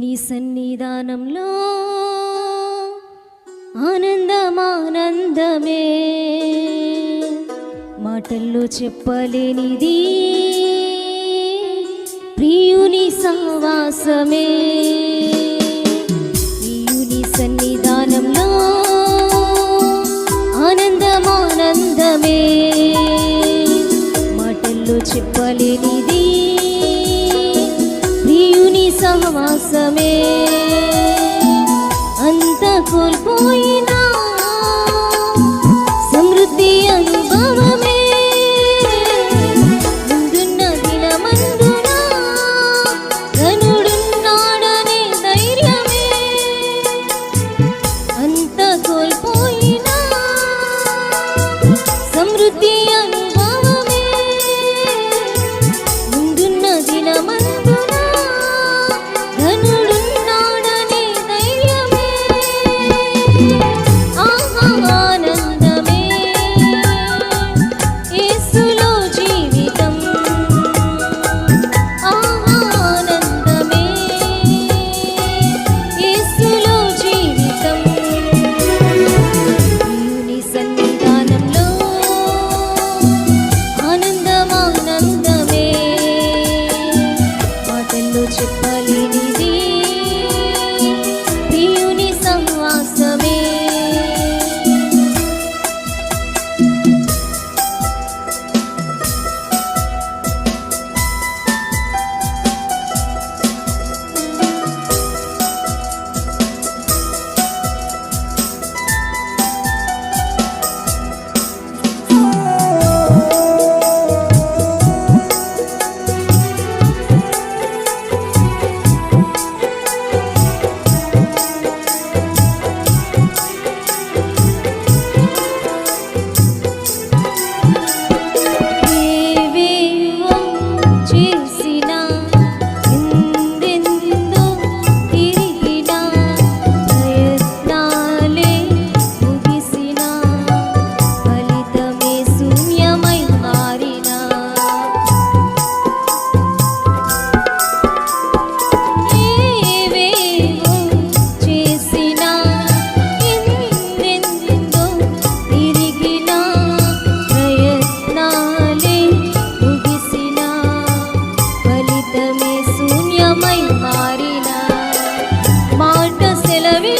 నీ సన్నిధానంలో ఆనందమానందమే. మాటల్లో చెప్పలేనిది ప్రియుని సహవాసమే. ప్రియుని సన్నిధానంలో ఆనందమానందమే. మాటల్లో చెప్పలేనిది సహవాసమే. అంత కోల్పోయి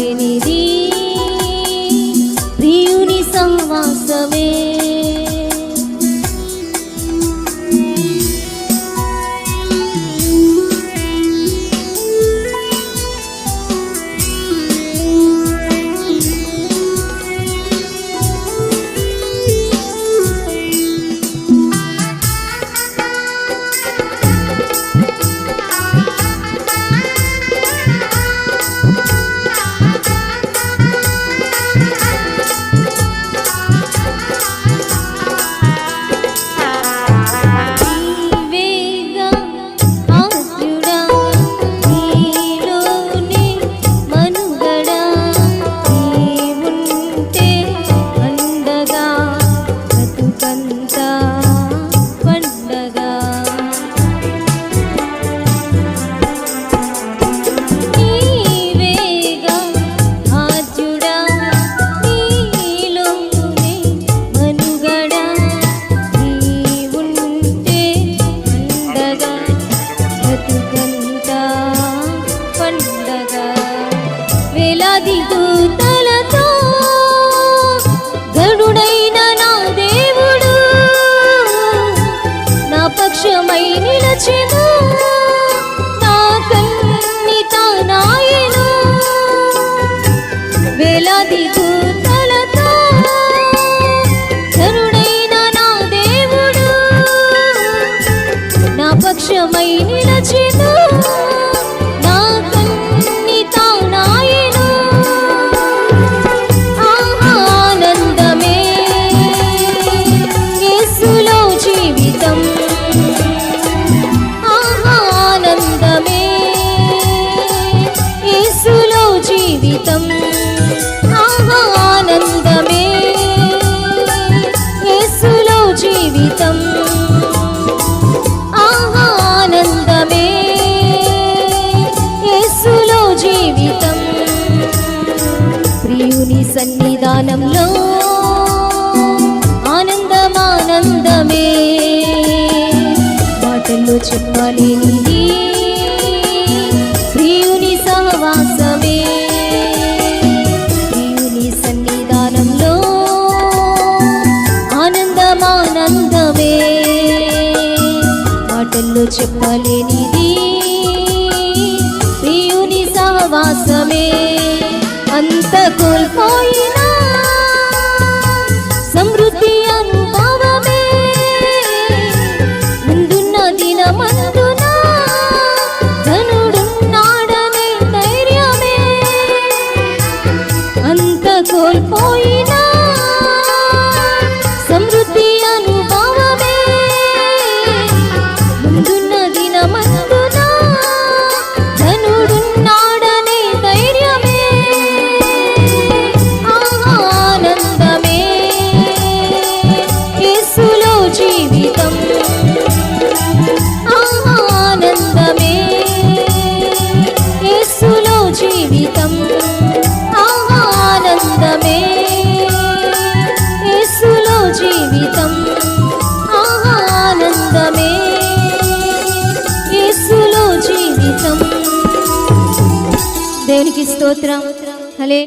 లేనిది. ప్రియుని సహవాసమే. மற்றமை நிற ధ్యానంలో ఆనందమానందమే. మాటల్లో చెప్పలేనిది ప్రియుని సహవాసమే. ప్రియుని సన్నిధానంలో ఆనందమానందమే. మాటల్లో చెప్పలేని स्तोत्रम।